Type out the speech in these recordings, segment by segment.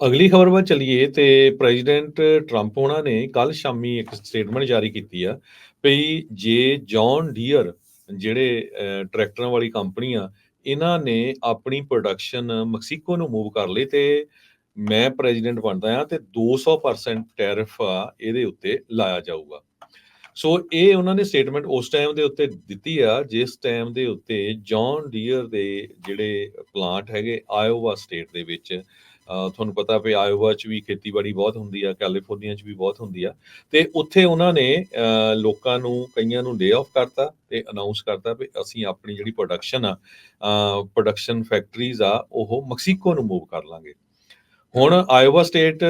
ਅਗਲੀ ਖਬਰ ਵੱਲ ਚੱਲੀਏ ਤੇ ਪ੍ਰੈਜ਼ੀਡੈਂਟ ਟਰੰਪ ਉਹਨਾਂ ਨੇ ਕੱਲ ਸ਼ਾਮੀ ਇੱਕ ਸਟੇਟਮੈਂਟ ਜਾਰੀ ਕੀਤੀ ਆ ਵੀ ਜੇ ਜੌਨ ਡੀਅਰ ਜਿਹੜੇ ਟਰੈਕਟਰਾਂ ਵਾਲੀ ਕੰਪਨੀ ਆ, ਇਹਨਾਂ ਨੇ ਆਪਣੀ ਪ੍ਰੋਡਕਸ਼ਨ ਮੈਕਸੀਕੋ ਨੂੰ ਮੂਵ ਕਰ ਲਈ ਤੇ ਮੈਂ ਪ੍ਰੈਜ਼ੀਡੈਂਟ ਬਣਦਾ ਆ ਤੇ 200% ਟੈਰਿਫ ਆ ਇਹਦੇ ਉੱਤੇ ਲਾਇਆ ਜਾਊਗਾ। ਸੋ ਇਹ ਉਹਨਾਂ ਨੇ ਸਟੇਟਮੈਂਟ ਉਸ ਟਾਈਮ ਦੇ ਉੱਤੇ ਦਿੱਤੀ ਆ, ਜਿਸ ਟਾਈਮ ਦੇ ਉੱਤੇ ਜੌਨ ਡੀਅਰ ਦੇ ਜਿਹੜੇ ਪਲਾਂਟ ਹੈਗੇ ਆਇਓਵਾ ਸਟੇਟ ਦੇ ਵਿੱਚ ਤੁਹਾਨੂੰ ਪਤਾ ਵੀ ਆਇਓਵਾ 'ਚ ਵੀ ਖੇਤੀਬਾੜੀ ਬਹੁਤ ਹੁੰਦੀ ਆ ਕੈਲੀਫੋਰਨੀਆ 'ਚ ਵੀ ਬਹੁਤ ਹੁੰਦੀ ਆ। ਤੇ ਉੱਥੇ ਉਹਨਾਂ ਨੇ ਲੋਕਾਂ ਨੂੰ, ਕਈਆਂ ਨੂੰ ਲੇ ਆਫ ਕਰਤਾ ਤੇ ਅਨਾਉਂਸ ਕਰਤਾ ਵੀ ਅਸੀਂ ਆਪਣੀ ਜਿਹੜੀ ਪ੍ਰੋਡਕਸ਼ਨ ਆ ਪ੍ਰੋਡਕਸ਼ਨ ਫੈਕਟਰੀਜ਼ ਆ, ਉਹ ਮੈਕਸੀਕੋ ਨੂੰ ਮੂਵ ਕਰ ਲਾਂਗੇ। ਹੁਣ ਆਇਓਵਾ ਸਟੇਟ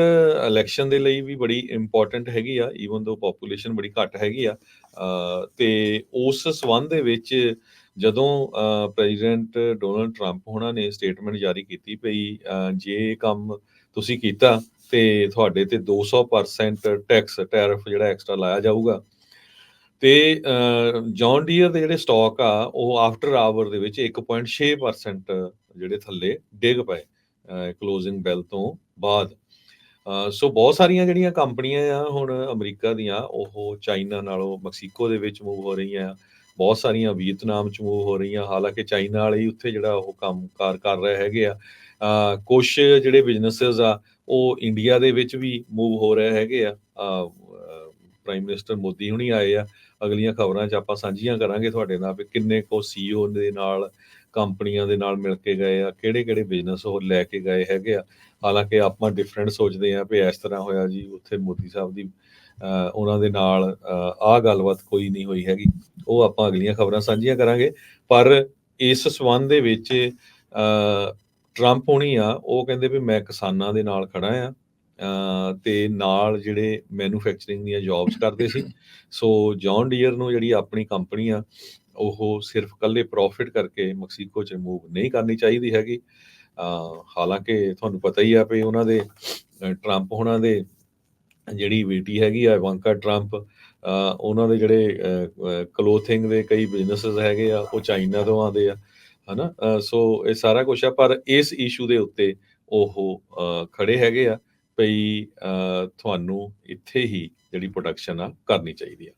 ਇਲੈਕਸ਼ਨ ਦੇ ਲਈ ਵੀ ਬੜੀ ਇੰਪੋਰਟੈਂਟ ਹੈਗੀ ਆ ਈਵਨ ਦੋ ਪੋਪੂਲੇਸ਼ਨ ਬੜੀ ਘੱਟ ਹੈਗੀ ਆ, ਅਹ ਤੇ ਉਸ ਸਬੰਧ ਦੇ ਵਿੱਚ ਜਦੋਂ ਪ੍ਰੈਜ਼ੀਡੈਂਟ ਡੋਨਲਡ ਟਰੰਪ ਉਹਨਾਂ ਨੇ ਸਟੇਟਮੈਂਟ ਜਾਰੀ ਕੀਤੀ ਭਈ ਜੇ ਕੰਮ ਤੁਸੀਂ ਕੀਤਾ ਤੇ ਤੁਹਾਡੇ ਤੇ 200% ਟੈਕਸ ਟੈਰਿਫ ਜਿਹੜਾ ਐਕਸਟਰਾ ਲਾਇਆ ਜਾਊਗਾ, ਤੇ ਜੌਨ ਡੀਅਰ ਦੇ ਜਿਹੜੇ ਸਟਾਕ ਆ, ਉਹ ਆਫਟਰ ਆਵਰ ਦੇ ਵਿੱਚ 1.6% ਜਿਹੜੇ ਥੱਲੇ ਡਿੱਗ ਪਏ ਕਲੋਜ਼ਿੰਗ ਬੈਲ ਤੋਂ ਬਾਅਦ। ਸੋ ਬਹੁਤ ਸਾਰੀਆਂ ਜਿਹੜੀਆਂ ਕੰਪਨੀਆਂ ਆ ਹੁਣ ਅਮਰੀਕਾ ਦੀਆਂ, ਉਹ ਚਾਈਨਾ ਨਾਲੋਂ ਮੈਕਸੀਕੋ ਦੇ ਵਿੱਚ ਮੂਵ ਹੋ ਰਹੀਆਂ ਆ ਬਹੁਤ ਸਾਰੀਆਂ ਵੀਅਤਨਾਮ ਚ ਮੂਵ ਹੋ ਰਹੀਆਂ, ਹਾਲਾਂਕਿ ਚਾਈਨਾ ਵਾਲੇ ਉੱਥੇ ਜਿਹੜਾ ਉਹ ਕੰਮਕਾਰ ਕਰ ਰਹੇ ਹੈਗੇ ਆ। ਕੁਝ ਜਿਹੜੇ ਬਿਜ਼ਨੈਸਸ ਆ, ਉਹ ਇੰਡੀਆ ਦੇ ਵਿੱਚ ਵੀ ਮੂਵ ਹੋ ਰਹੇ ਹੈਗੇ ਆ। ਪ੍ਰਾਈਮ ਮਿਨਿਸਟਰ ਮੋਦੀ ਹੁਣੀ ਆਏ ਆ। ਅਗਲੀਆਂ ਖਬਰਾਂ 'ਚ ਆਪਾਂ ਸਾਂਝੀਆਂ ਕਰਾਂਗੇ ਤੁਹਾਡੇ ਨਾਲ ਵੀ ਕਿੰਨੇ ਕੋ ਸੀਈਓ ਦੇ ਨਾਲ, ਕੰਪਨੀਆਂ ਦੇ ਨਾਲ ਮਿਲ ਕੇ ਗਏ ਆ ਕਿਹੜੇ ਕਿਹੜੇ ਬਿਜ਼ਨਸ ਉਹ ਲੈ ਕੇ ਗਏ ਹੈਗੇ ਆ। ਹਾਲਾਂਕਿ ਆਪਾਂ ਡਿਫਰੈਂਟ ਸੋਚਦੇ ਆ ਵੀ ਇਸ ਤਰ੍ਹਾਂ ਹੋਇਆ ਜੀ, ਉੱਥੇ ਮੋਦੀ ਸਾਹਿਬ ਦੀ ਉਹਨਾਂ ਦੇ ਨਾਲ ਆਹ ਗੱਲਬਾਤ ਕੋਈ ਨਹੀਂ ਹੋਈ ਹੈਗੀ। ਉਹ ਆਪਾਂ ਅਗਲੀਆਂ ਖਬਰਾਂ ਸਾਂਝੀਆਂ ਕਰਾਂਗੇ। ਪਰ ਇਸ ਸਬੰਧ ਦੇ ਵਿੱਚ ਟਰੰਪ ਹੋਣੀ ਆ ਉਹ ਕਹਿੰਦੇ ਵੀ ਮੈਂ ਕਿਸਾਨਾਂ ਦੇ ਨਾਲ ਖੜਾ ਆ। ਅਹ, ਤੇ ਨਾਲ ਜਿਹੜੇ ਮੈਨੂਫੈਕਚਰਿੰਗ ਦੀਆਂ ਜੌਬਸ ਕਰਦੇ ਸੀ। ਸੋ ਜੌਨ ਡੀਅਰ ਨੂੰ ਜਿਹੜੀ ਆਪਣੀ ਕੰਪਨੀ ਆ ਉਹ ਸਿਰਫ ਕੱਲੇ ਪ੍ਰੋਫਿਟ ਕਰਕੇ ਮੈਕਸੀਕੋ ਚ ਮੂਵ ਨਹੀਂ ਕਰਨੀ ਚਾਹੀਦੀ ਹੈਗੀ। ਹਾਲਾਂਕਿ ਤੁਹਾਨੂੰ ਪਤਾ ਹੀ ਆ ਵੀ ਉਹਨਾਂ ਦੇ ਟਰੰਪ ਹੋਣਾ ਦੇ ਜਿਹੜੀ ਬੇਟੀ ਹੈਗੀ ਆ ਇਵਾਂਕਾ ਟਰੰਪ ਉਹਨਾਂ ਦੇ ਜਿਹੜੇ ਕਲੋਥਿੰਗ ਦੇ ਕਈ ਬਿਜ਼ਨੈਸਸ ਹੈਗੇ ਆ ਉਹ ਚਾਈਨਾ ਤੋਂ ਆਉਂਦੇ ਆ ਹਨਾ? ਅਹ, ਸੋ ਇਹ ਸਾਰਾ ਕੁਝ ਆ ਪਰ ਇਸ ਇਸ਼ੂ ਦੇ ਉੱਤੇ ਉਹ ਅਹ, ਖੜੇ ਹੈਗੇ ਆ ਭਈ ਤੁਹਾਨੂੰ ਇੱਥੇ ਹੀ ਜਿਹੜੀ ਪ੍ਰੋਡਕਸ਼ਨ ਆ ਕਰਨੀ ਚਾਹੀਦੀ ਆ।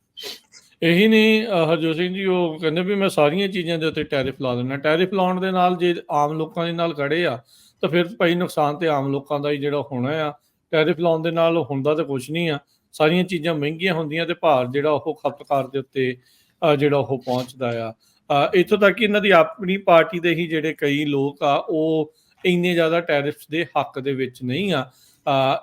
ਇਹੀ ਨਹੀਂ ਹਰਜੋਤ ਸਿੰਘ ਜੀ ਉਹ ਕਹਿੰਦੇ ਵੀ ਮੈਂ ਸਾਰੀਆਂ ਚੀਜ਼ਾਂ ਦੇ ਉੱਤੇ ਟੈਰਿਫ ਲਾ ਦਿੰਦਾ। ਟੈਰਿਫ ਲਾਉਣ ਦੇ ਨਾਲ ਜੇ ਆਮ ਲੋਕਾਂ ਦੇ ਨਾਲ ਖੜੇ ਆ ਤਾਂ ਫਿਰ ਭਾਈ ਨੁਕਸਾਨ ਤੇ ਆਮ ਲੋਕਾਂ ਦਾ ਹੀ ਜਿਹੜਾ ਹੋਣਾ ਆ। ਟੈਰਿਫ ਲਾਉਣ ਦੇ ਨਾਲ ਹੁੰਦਾ ਤਾਂ ਕੁਝ ਨਹੀਂ ਆ। ਸਾਰੀਆਂ ਚੀਜ਼ਾਂ ਮਹਿੰਗੀਆਂ ਹੁੰਦੀਆਂ ਤੇ ਭਾਰ ਜਿਹੜਾ ਉਹ ਖਪਤਕਾਰ ਦੇ ਉੱਤੇ ਜਿਹੜਾ ਉਹ ਪਹੁੰਚਦਾ ਆ। ਅ, ਇੱਥੋਂ ਤੱਕ ਕਿ ਇਹਨਾਂ ਦੀ ਆਪਣੀ ਪਾਰਟੀ ਦੇ ਹੀ ਜਿਹੜੇ ਕਈ ਲੋਕ ਆ ਉਹ ਇੰਨੇ ਜ਼ਿਆਦਾ ਟੈਰਿਫਸ ਦੇ ਹੱਕ ਦੇ ਵਿੱਚ ਨਹੀਂ ਆ।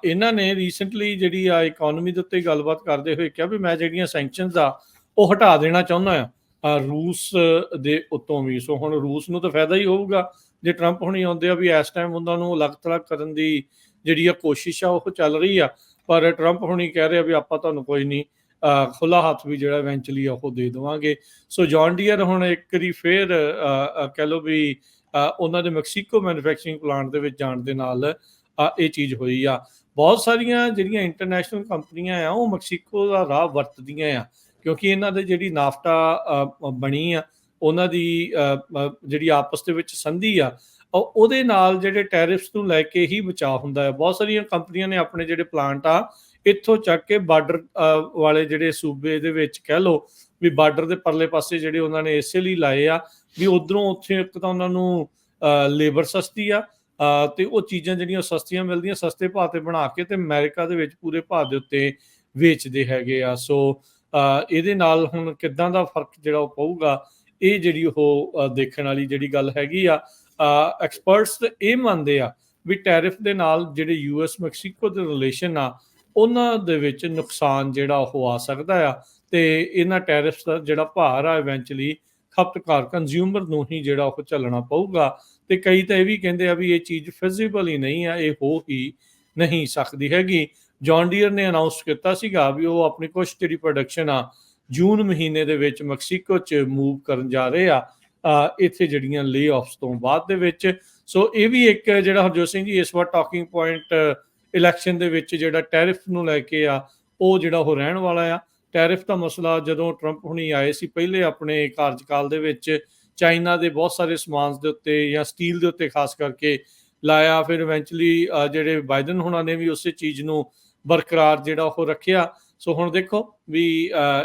ਇਹਨਾਂ ਨੇ ਰੀਸੈਂਟਲੀ ਜਿਹੜੀ ਆ ਇਕਨੋਮੀ ਦੇ ਉੱਤੇ ਗੱਲਬਾਤ ਕਰਦੇ ਹੋਏ ਕਿਹਾ ਵੀ ਮੈਂ ਜਿਹੜੀਆਂ ਸੈਂਕਸ਼ਨਸ ਆ ਉਹ ਹਟਾ ਦੇਣਾ ਚਾਹੁੰਦਾ ਆ। ਰੂਸ ਦੇ ਉੱਤੋਂ ਵੀ। ਸੋ ਹੁਣ ਰੂਸ ਨੂੰ ਤਾਂ ਫਾਇਦਾ ਹੀ ਹੋਊਗਾ। ਜੇ ਟਰੰਪ ਹੁਣੀ ਆਉਂਦੇ ਆ ਵੀ ਇਸ ਟਾਈਮ ਉਹਨਾਂ ਨੂੰ ਅਲੱਗ-ਥਲੱਗ ਕਰਨ ਦੀ ਜਿਹੜੀ ਆ ਕੋਸ਼ਿਸ਼ ਆ ਉਹ ਚੱਲ ਰਹੀ ਆ। ਪਰ ਟਰੰਪ ਹੁਣੀ ਕਹਿ ਰਿਹਾ ਵੀ ਆਪਾਂ ਤੁਹਾਨੂੰ ਕੋਈ ਨਹੀਂ ਖੁੱਲਾ ਹੱਥ ਵੀ ਜਿਹੜਾ ਇਵੈਂਚੁਅਲੀ ਉਹ ਦੇ ਦੇਵਾਂਗੇ। ਸੋ ਜੌਨ ਡੀਅਰ ਹੁਣ ਇੱਕ ਦੀ ਫੇਰ ਅ, ਅ, ਕਹਿ ਲਓ ਵੀ ਉਹਨਾਂ ਦੇ ਮੈਕਸੀਕੋ ਮੈਨੂਫੈਕਚਰਿੰਗ ਪਲਾਂਟ ਦੇ ਵਿੱਚ ਜਾਣ ਦੇ ਨਾਲ ਇਹ ਚੀਜ਼ ਹੋਈ ਆ। ਬਹੁਤ ਸਾਰੀਆਂ ਜਿਹੜੀਆਂ ਇੰਟਰਨੈਸ਼ਨਲ ਕੰਪਨੀਆਂ ਆ ਉਹ ਮੈਕਸੀਕੋ ਦਾ ਰਾਹ ਵਰਤਦੀਆਂ ਆ। ਕਿਉਂਕਿ ਇਹਨਾਂ ਦੇ ਜਿਹੜੀ ਨਾਫਟਾ ਬਣੀ ਆ ਉਹਨਾਂ ਦੀ ਜਿਹੜੀ ਆਪਸ ਦੇ ਵਿੱਚ ਸੰਧੀ ਆ ਉਹ- ਉਹਦੇ ਨਾਲ ਜਿਹੜੇ ਟੈਰਿਫਸ ਨੂੰ ਲੈ ਕੇ ਹੀ ਬਚਾਅ ਹੁੰਦਾ ਹੈ। ਬਹੁਤ ਸਾਰੀਆਂ ਕੰਪਨੀਆਂ ਨੇ ਆਪਣੇ ਜਿਹੜੇ ਪਲਾਂਟ ਆ ਇੱਥੋਂ ਚੱਕ ਕੇ ਬਾਰਡਰ ਵਾਲੇ ਜਿਹੜੇ ਸੂਬੇ ਦੇ ਵਿੱਚ ਕਹਿ ਲਓ ਵੀ ਬਾਰਡਰ ਦੇ ਪਰਲੇ ਪਾਸੇ ਜਿਹੜੇ ਉਹਨਾਂ ਨੇ ਇਸੇ ਲਈ ਲਾਏ ਆ ਵੀ ਉਧਰੋਂ ਉੱਥੇ ਇੱਕ ਤਾਂ ਉਹਨਾਂ ਨੂੰ ਲੇਬਰ ਸਸਤੀ ਆ ਅ, ਤੇ ਉਹ ਚੀਜ਼ਾਂ ਜਿਹੜੀਆਂ ਸਸਤੀਆਂ ਮਿਲਦੀਆਂ ਸਸਤੇ ਭਾਅ ਤੇ ਬਣਾ ਕੇ ਤੇ ਅਮਰੀਕਾ ਦੇ ਵਿੱਚ ਪੂਰੇ ਭਾਅ ਦੇ ਉੱਤੇ ਵੇਚਦੇ ਹੈਗੇ ਆ। ਸੋ ਇਹਦੇ ਨਾਲ ਹੁਣ ਕਿੱਦਾਂ ਦਾ ਫ਼ਰਕ ਜਿਹੜਾ ਉਹ ਪਊਗਾ ਇਹ ਜਿਹੜੀ ਉਹ ਦੇਖਣ ਵਾਲੀ ਜਿਹੜੀ ਗੱਲ ਹੈਗੀ ਆ। ਐਕਸਪਰਟਸ ਇਹ ਮੰਨਦੇ ਆ ਵੀ ਟੈਰਿਫ ਦੇ ਨਾਲ ਜਿਹੜੇ ਯੂਐਸ ਮੈਕਸੀਕੋ ਦੇ ਰਿਲੇਸ਼ਨ ਆ, ਉਹਨਾਂ ਦੇ ਵਿੱਚ ਨੁਕਸਾਨ ਜਿਹੜਾ ਉਹ ਆ ਸਕਦਾ ਆ ਤੇ ਇਹਨਾਂ ਟੈਰਿਫਸ ਦਾ ਜਿਹੜਾ ਭਾਰ ਆ ਇਵੈਂਚੁਅਲੀ ਖਪਤਕਾਰ ਕੰਜ਼ਿਊਮਰ ਨੂੰ ਹੀ ਜਿਹੜਾ ਉਹ ਚੱਲਣਾ ਪਊਗਾ ਤੇ ਕਈ ਤਾਂ ਇਹ ਵੀ ਕਹਿੰਦੇ ਆ ਵੀ ਇਹ ਚੀਜ਼ ਫਿਜ਼ੀਬਲ ਹੀ ਨਹੀਂ ਆ, ਇਹ ਹੋ ਹੀ ਨਹੀਂ ਸਕਦੀ ਹੈਗੀ। ਜੌਨ ਡੀਅਰ ਨੇ ਅਨਾਉਂਸ ਕੀਤਾ ਸੀਗਾ ਵੀ ਉਹ ਆਪਣੀ ਕੁਝ ਜਿਹੜੀ ਪ੍ਰੋਡਕਸ਼ਨ ਆ, ਜੂਨ ਮਹੀਨੇ ਦੇ ਵਿੱਚ ਮੈਕਸੀਕੋ 'ਚ ਮੂਵ ਕਰਨ ਜਾ ਰਹੇ ਆ। ਇੱਥੇ ਜਿਹੜੀਆਂ ਲੇ ਆਫਸ ਤੋਂ ਬਾਅਦ ਦੇ ਵਿੱਚ। ਸੋ ਇਹ ਵੀ ਇੱਕ ਜਿਹੜਾ ਹਰਜੋਤ ਸਿੰਘ ਜੀ, ਇਸ ਵਾਰ ਟਾਕਿੰਗ ਪੁਆਇੰਟ ਇਲੈਕਸ਼ਨ ਦੇ ਵਿੱਚ ਜਿਹੜਾ ਟੈਰਿਫ ਨੂੰ ਲੈ ਕੇ ਆ, ਉਹ ਜਿਹੜਾ ਉਹ ਰਹਿਣ ਵਾਲਾ ਆ। ਟੈਰਿਫ ਦਾ ਮਸਲਾ ਜਦੋਂ ਟਰੰਪ ਹੁਣੀ ਆਏ ਸੀ, ਪਹਿਲੇ ਆਪਣੇ ਕਾਰਜਕਾਲ ਦੇ ਵਿੱਚ ਚਾਈਨਾ ਦੇ ਬਹੁਤ ਸਾਰੇ ਸਮਾਨਸ ਦੇ ਉੱਤੇ ਜਾਂ ਸਟੀਲ ਦੇ ਉੱਤੇ ਖਾਸ ਕਰਕੇ ਲਾਇਆ। ਫਿਰ ਇਵੈਂਚੁਅਲੀ ਜਿਹੜੇ ਬਾਈਡਨ ਹੁਣਾਂ ਨੇ ਵੀ ਉਸੇ ਚੀਜ਼ ਨੂੰ ਬਰਕਰਾਰ ਜਿਹੜਾ ਉਹ ਰੱਖਿਆ। ਸੋ ਹੁਣ ਦੇਖੋ ਵੀ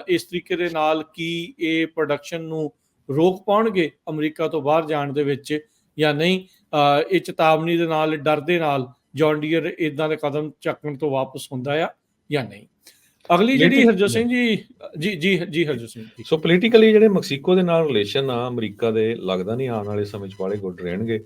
ਇਸ ਤਰੀਕੇ ਦੇ ਨਾਲ ਕੀ ਇਹ ਪ੍ਰੋਡਕਸ਼ਨ ਨੂੰ ਰੋਕ ਪਾਉਣਗੇ ਅਮਰੀਕਾ ਤੋਂ ਬਾਹਰ ਜਾਣ ਦੇ ਵਿੱਚ ਜਾਂ ਨਹੀਂ ਇਹ ਚੇਤਾਵਨੀ ਦੇ ਨਾਲ ਡਰ ਦੇ ਨਾਲ ਜੌਨ ਡੀਅਰ ਇਦਾਂ ਦੇ ਕਦਮ ਚੱਕਣ ਤੋਂ ਵਾਪਸ ਹੁੰਦਾ ਆ ਜਾਂ ਨਹੀਂ? ਅਗਲੀ ਜਿਹੜੀ ਹਰਜੋਤ ਸਿੰਘ ਜੀ ਜੀ ਜੀ ਜੀ ਹਰਜੋਤ ਸਿੰਘ ਜੀ। ਸੋ ਪੋਲੀਟੀਕਲੀ ਜਿਹੜੇ ਮੈਕਸੀਕੋ ਦੇ ਨਾਲ ਰਿਲੇਸ਼ਨ ਆ ਅਮਰੀਕਾ ਦੇ ਲੱਗਦਾ ਨਹੀਂ ਆਉਣ ਵਾਲੇ ਸਮੇਂ 'ਚ ਬਾਲੇ ਗੁੱਡ ਰਹਿਣਗੇ।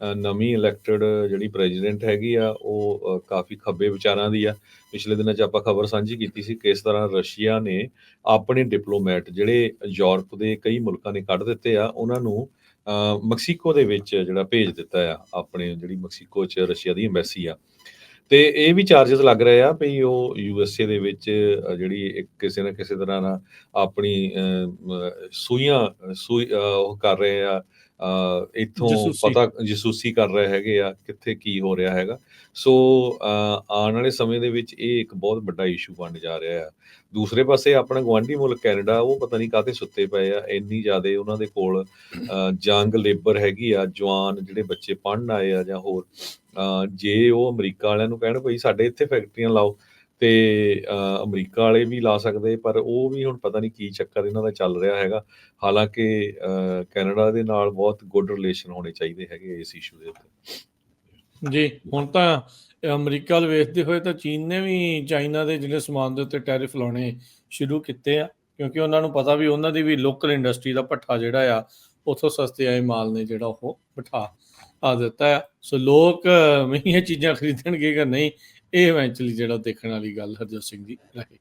ਨਵੀਂ ਇਲੈਕਟਡ ਜਿਹੜੀ ਪ੍ਰੈਜ਼ੀਡੈਂਟ ਹੈਗੀ ਆ, ਉਹ ਕਾਫੀ ਖੱਬੇ ਵਿਚਾਰਾਂ ਦੀ ਆ। ਪਿਛਲੇ ਦਿਨਾਂ 'ਚ ਆਪਾਂ ਖਬਰ ਸਾਂਝੀ ਕੀਤੀ ਸੀ ਕਿਸ ਤਰ੍ਹਾਂ ਰਸ਼ੀਆ ਨੇ ਆਪਣੇ ਡਿਪਲੋਮੈਟ ਜਿਹੜੇ ਯੂਰਪ ਦੇ ਕਈ ਮੁਲਕਾਂ ਨੇ ਕੱਢ ਦਿੱਤੇ ਆ, ਉਹਨਾਂ ਨੂੰ ਮੈਕਸੀਕੋ ਦੇ ਵਿੱਚ ਜਿਹੜਾ ਭੇਜ ਦਿੱਤਾ ਆ, ਆਪਣੇ ਜਿਹੜੀ ਮੈਕਸੀਕੋ 'ਚ ਰਸ਼ੀਆ ਦੀ ਐਮਬੈਸੀ ਆ। ਤੇ ਇਹ ਵੀ ਚਾਰजेस ਲੱਗ ਰਹੇ ਆ ਵੀ ਉਹ ਯੂਐਸਏ ਦੇ ਵਿੱਚ ਜਿਹੜੀ ਇੱਕ ਕਿਸੇ ਨਾ ਕਿਸੇ ਤਰ੍ਹਾਂ ਨਾਲ ਆਪਣੀ ਸੂਈਆਂ, ਸੂਈ ਉਹ ਕਰ ਰਹੇ ਆ ਇੱਥੋਂ। ਪਤਾ ਜਸੂਸੀ ਕਰ ਰਹੇ ਹੈਗੇ ਆ ਕਿੱਥੇ ਕੀ ਹੋ ਰਿਹਾ ਹੈਗਾ ਸੋ ਆਉਣ ਵਾਲੇ ਸਮੇਂ ਦੇ ਵਿੱਚ ਇਹ ਇੱਕ ਬਹੁਤ ਵੱਡਾ ਇਸ਼ੂ ਬਣ ਜਾ ਰਿਹਾ ਆ ਦੂਸਰੇ ਪਾਸੇ ਆਪਣਾ ਗਵਾਂਢੀ ਮੁਲਕ ਕੈਨੇਡਾ ਉਹ ਪਤਾ ਨਹੀਂ ਕਾਹਤੇ ਸੁੱਤੇ ਪਏ ਆ ਇੰਨੀ ਜ਼ਿਆਦਾ ਉਹਨਾਂ ਦੇ ਕੋਲ ਜੰਗ ਲੇਬਰ ਹੈਗੀ ਆ ਜਵਾਨ ਜਿਹੜੇ ਬੱਚੇ ਪੜ੍ਹਨ ਆਏ ਆ ਜਾਂ ਹੋਰ ਜੇ ਉਹ ਅਮਰੀਕਾ ਵਾਲਿਆਂ ਨੂੰ ਕਹਿਣ ਭਈ ਸਾਡੇ ਇੱਥੇ ਫੈਕਟਰੀਆਂ ਲਾਓ ਤੇ ਅਮਰੀਕਾ ਵਾਲੇ ਵੀ ਲਾ ਸਕਦੇ, ਪਰ ਉਹ ਵੀ ਹੁਣ ਪਤਾ ਨਹੀਂ ਕੀ ਚੱਕਰ ਇਹਨਾਂ ਦਾ ਚੱਲ ਰਿਹਾ ਹੈਗਾ। ਹਾਲਾਂਕਿ ਕੈਨੇਡਾ ਦੇ ਨਾਲ ਬਹੁਤ ਗੁੱਡ ਰਿਲੇਸ਼ਨ ਹੋਣੇ ਚਾਹੀਦੇ ਹੈਗੇ ਇਸ ਇਸ਼ੂ ਦੇ ਉੱਤੇ। ਜੀ, ਹੁਣ ਤਾਂ ਅਮਰੀਕਾ ਵੱਲ ਵੇਖਦੇ ਹੋਏ ਤਾਂ ਚੀਨ ਨੇ ਵੀ ਚਾਈਨਾ ਦੇ ਜਿਹੜੇ ਸਮਾਨ ਦੇ ਉੱਤੇ ਟੈਰਿਫ ਲਾਉਣੇ ਸ਼ੁਰੂ ਕੀਤੇ ਆ, ਕਿਉਂਕਿ ਉਹਨਾਂ ਨੂੰ ਪਤਾ ਵੀ ਉਹਨਾਂ ਦੀ ਵੀ ਲੋਕਲ ਇੰਡਸਟਰੀ ਦਾ ਭੱਠਾ ਜਿਹੜਾ ਆ, ਉਥੋਂ ਸਸਤੇ ਆਏ ਮਾਲ ਨੇ ਜਿਹੜਾ ਉਹ ਬਿਠਾ, ਆ ਦਿੱਤਾ ਆ। ਸੋ ਲੋਕ ਮਹਿੰਗੀਆਂ ਚੀਜ਼ਾਂ ਖਰੀਦਣਗੇ ਕਿ ਨਹੀਂ ਇਹ ਇਵੈਂਚੁਅਲੀ ਜਿਹੜਾ ਦੇਖਣ ਵਾਲੀ ਗੱਲ ਹਰਜੋਤ ਸਿੰਘ ਜੀ ਰਹੇ।